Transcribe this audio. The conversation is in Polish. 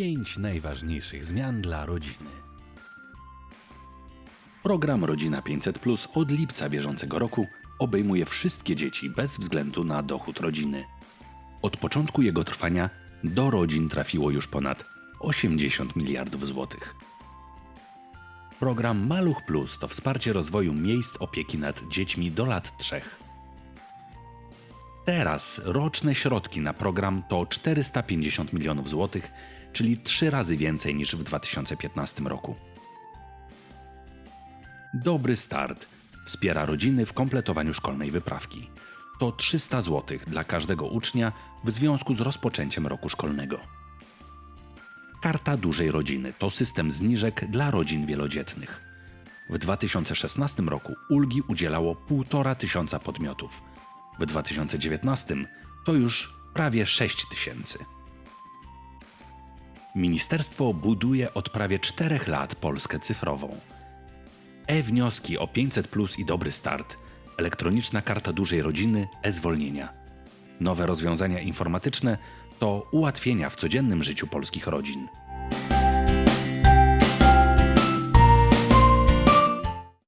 Pięć najważniejszych zmian dla rodziny. Program Rodzina 500 Plus od lipca bieżącego roku obejmuje wszystkie dzieci bez względu na dochód rodziny. Od początku jego trwania do rodzin trafiło już ponad 80 miliardów złotych. Program Maluch Plus to wsparcie rozwoju miejsc opieki nad dziećmi do lat 3. Teraz roczne środki na program to 450 milionów złotych, czyli trzy razy więcej niż w 2015 roku. Dobry Start wspiera rodziny w kompletowaniu szkolnej wyprawki. To 300 zł dla każdego ucznia w związku z rozpoczęciem roku szkolnego. Karta Dużej Rodziny to system zniżek dla rodzin wielodzietnych. W 2016 roku ulgi udzielało 1,5 tysiąca podmiotów. W 2019 to już prawie 6 tysięcy. Ministerstwo buduje od prawie 4 lat Polskę cyfrową. E-wnioski o 500 plus i dobry start, elektroniczna karta dużej rodziny, e-zwolnienia. Nowe rozwiązania informatyczne to ułatwienia w codziennym życiu polskich rodzin.